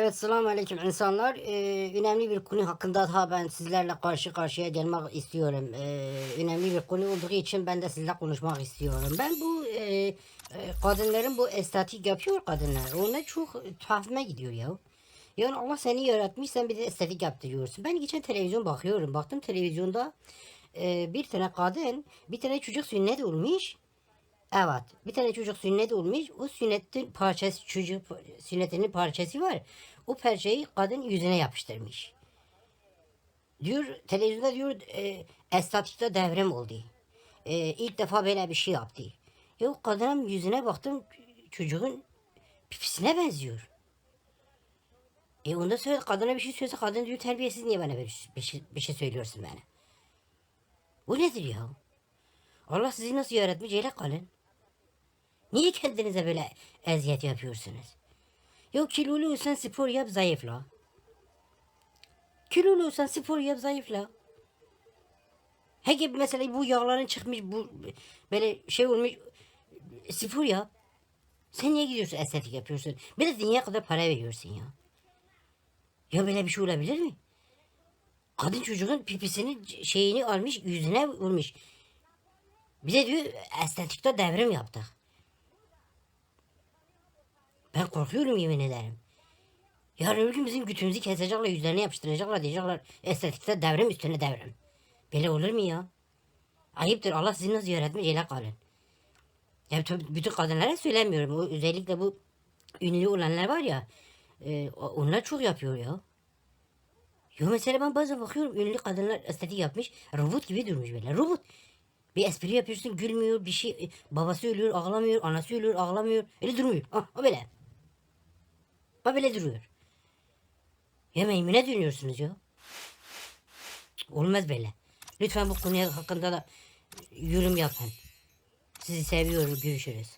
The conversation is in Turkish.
Evet selamun aleyküm insanlar. Ee, önemli bir konu hakkında daha ben sizlerle karşı karşıya gelmek istiyorum. Ee, önemli bir konu olduğu için ben de sizle konuşmak istiyorum. Ben bu e, e, kadınların bu estetik yapıyor kadınlar. Ona çok tuhafıma gidiyor ya. Yani Allah seni yaratmış sen bir de estetik yaptırıyorsun. Ben geçen televizyon bakıyorum. Baktım televizyonda e, bir tane kadın bir tane çocuk sünnet olmuş. Evet. Bir tane çocuk sünnet olmuş. O sünnetin parçası çocuk sünnetinin parçası var. O parçayı kadın yüzüne yapıştırmış. Diyor televizyonda diyor e, estetikte devrim oldu. E, ilk defa böyle bir şey yaptı. Ya o kadının yüzüne baktım çocuğun pipisine benziyor. E ondan sonra kadına bir şey söylese kadın diyor terbiyesiz niye bana bir, şey, bir şey söylüyorsun bana. Bu nedir ya? Allah sizi nasıl yaratmış öyle kalın. Niye kendinize böyle eziyet yapıyorsunuz? Yok kiloluysan spor yap zayıfla. Kiloluysan spor yap zayıfla. He gibi mesela bu yağların çıkmış bu böyle şey olmuş spor yap. Sen niye gidiyorsun estetik yapıyorsun? Bir de dünya kadar para veriyorsun ya. Ya böyle bir şey olabilir mi? Kadın çocuğun pipisini şeyini almış yüzüne vurmuş. Bir de diyor estetikte devrim yaptık. Ben korkuyorum yemin ederim. Yarın öbür gün bizim gütümüzü kesecekler, yüzlerine yapıştıracaklar, diyecekler estetikte devrim üstüne devrim. Böyle olur mu ya? Ayıptır Allah sizi nasıl yaratmış öyle kalın. Ya bütün kadınlara söylemiyorum. O, özellikle bu ünlü olanlar var ya. e, onlar çok yapıyor ya. Yo mesela ben bazen bakıyorum ünlü kadınlar estetik yapmış. Robot gibi durmuş böyle. Robot. Bir espri yapıyorsun gülmüyor bir şey. Babası ölüyor ağlamıyor. Anası ölüyor ağlamıyor. Öyle durmuyor. Ah, o böyle. Böyle duruyor. Ya meymune dönüyorsunuz ya. Olmaz böyle. Lütfen bu konu hakkında da yorum yapın. Sizi seviyorum. Görüşürüz.